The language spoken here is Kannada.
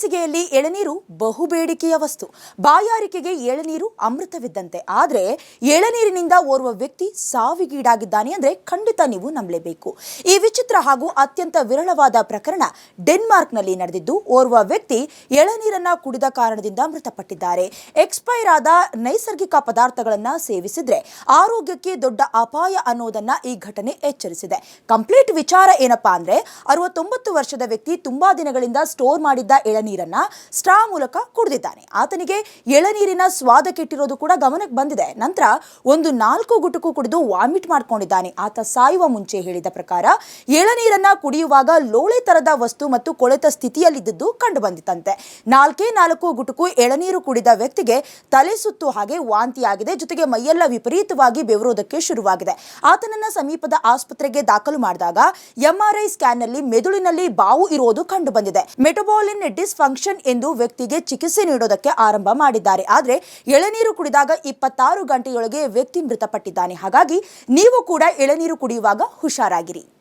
ಬೇಸಿಗೆಯಲ್ಲಿ ಎಳನೀರು ಬಹುಬೇಡಿಕೆಯ ವಸ್ತು. ಬಾಯಾರಿಕೆಗೆ ಎಳನೀರು ಅಮೃತವಿದ್ದಂತೆ. ಆದರೆ ಎಳನೀರಿನಿಂದ ಓರ್ವ ವ್ಯಕ್ತಿ ಸಾವಿಗೀಡಾಗಿದ್ದಾನೆ ಅಂದ್ರೆ ಖಂಡಿತ ನೀವು ನಂಬಲೇಬೇಕು. ಈ ವಿಚಿತ್ರ ಹಾಗೂ ಅತ್ಯಂತ ವಿರಳವಾದ ಪ್ರಕರಣ ಡೆನ್ಮಾರ್ಕ್ನಲ್ಲಿ ನಡೆದಿದ್ದು, ಓರ್ವ ವ್ಯಕ್ತಿ ಎಳನೀರನ್ನ ಕುಡಿದ ಕಾರಣದಿಂದ ಮೃತಪಟ್ಟಿದ್ದಾರೆ. ಎಕ್ಸ್ಪೈರ್ ಆದ ನೈಸರ್ಗಿಕ ಪದಾರ್ಥಗಳನ್ನು ಸೇವಿಸಿದ್ರೆ ಆರೋಗ್ಯಕ್ಕೆ ದೊಡ್ಡ ಅಪಾಯ ಅನ್ನೋದನ್ನ ಈ ಘಟನೆ ಎಚ್ಚರಿಸಿದೆ. ಕಂಪ್ಲೀಟ್ ವಿಚಾರ ಏನಪ್ಪಾ ಅಂದ್ರೆ, ಅರವತ್ತೊಂಬತ್ತು ವರ್ಷದ ವ್ಯಕ್ತಿ ತುಂಬಾ ದಿನಗಳಿಂದ ಸ್ಟೋರ್ ಮಾಡಿದ್ದ ಎಳನೀರನ್ನ ಸ್ಟ್ರಾ ಮೂಲಕ ಕುಡಿದಿದ್ದಾನೆ. ಆತನಿಗೆ ಎಳನೀರಿನ ಸ್ವಾದ ಕೆಟ್ಟಿರೋದು ಕೂಡ ಗಮನಕ್ಕೆ ಬಂದಿದೆ. ನಂತರ ಒಂದು ನಾಲ್ಕು ಗುಟುಕು ಕುಡಿದು ವಾಮಿಟ್ ಮಾಡ್ಕೊಂಡಿದ್ದಾನೆ. ಆತ ಸಾಯುವ ಮುಂಚೆ ಹೇಳಿದ ಪ್ರಕಾರ, ಎಳನೀರನ್ನ ಕುಡಿಯುವಾಗ ಲೋಳೆ ತರದ ವಸ್ತು ಮತ್ತು ಕೊಳೆತ ಸ್ಥಿತಿಯಲ್ಲಿದ್ದದ್ದು ಕಂಡು ಬಂದಿತ್ತಂತೆ ನಾಲ್ಕೇ ನಾಲ್ಕು ಗುಟುಕು ಎಳನೀರು ಕುಡಿದ ವ್ಯಕ್ತಿಗೆ ತಲೆ ಸುತ್ತು ಹಾಗೆ ವಾಂತಿಯಾಗಿದೆ. ಜೊತೆಗೆ ಮೈಯೆಲ್ಲ ವಿಪರೀತವಾಗಿ ಬೆವರೋದಕ್ಕೆ ಶುರುವಾಗಿದೆ. ಆತನನ್ನ ಸಮೀಪದ ಆಸ್ಪತ್ರೆಗೆ ದಾಖಲು ಮಾಡಿದಾಗ ಎಂಆರ್ಐ ಸ್ಕ್ಯಾನ್ನಲ್ಲಿ ಮೆದುಳಿನಲ್ಲಿ ಬಾವು ಇರುವುದು ಕಂಡು ಬಂದಿದೆ ಮೆಟಬಾಲಿನ್ ಡಿಸ್ಫಂಕ್ಷನ್ ಎಂದು ವ್ಯಕ್ತಿಗೆ ಚಿಕಿತ್ಸೆ ನೀಡೋದಕ್ಕೆ ಆರಂಭ ಮಾಡಿದ್ದಾರೆ. ಆದರೆ ಎಳನೀರು ಕುಡಿದಾಗ ಇಪ್ಪತ್ತಾರು ಗಂಟೆಯೊಳಗೆ ವ್ಯಕ್ತಿ ಮೃತಪಟ್ಟಿದ್ದಾನೆ. ಹಾಗಾಗಿ ನೀವು ಕೂಡ ಎಳನೀರು ಕುಡಿಯುವಾಗ ಹುಷಾರಾಗಿರಿ.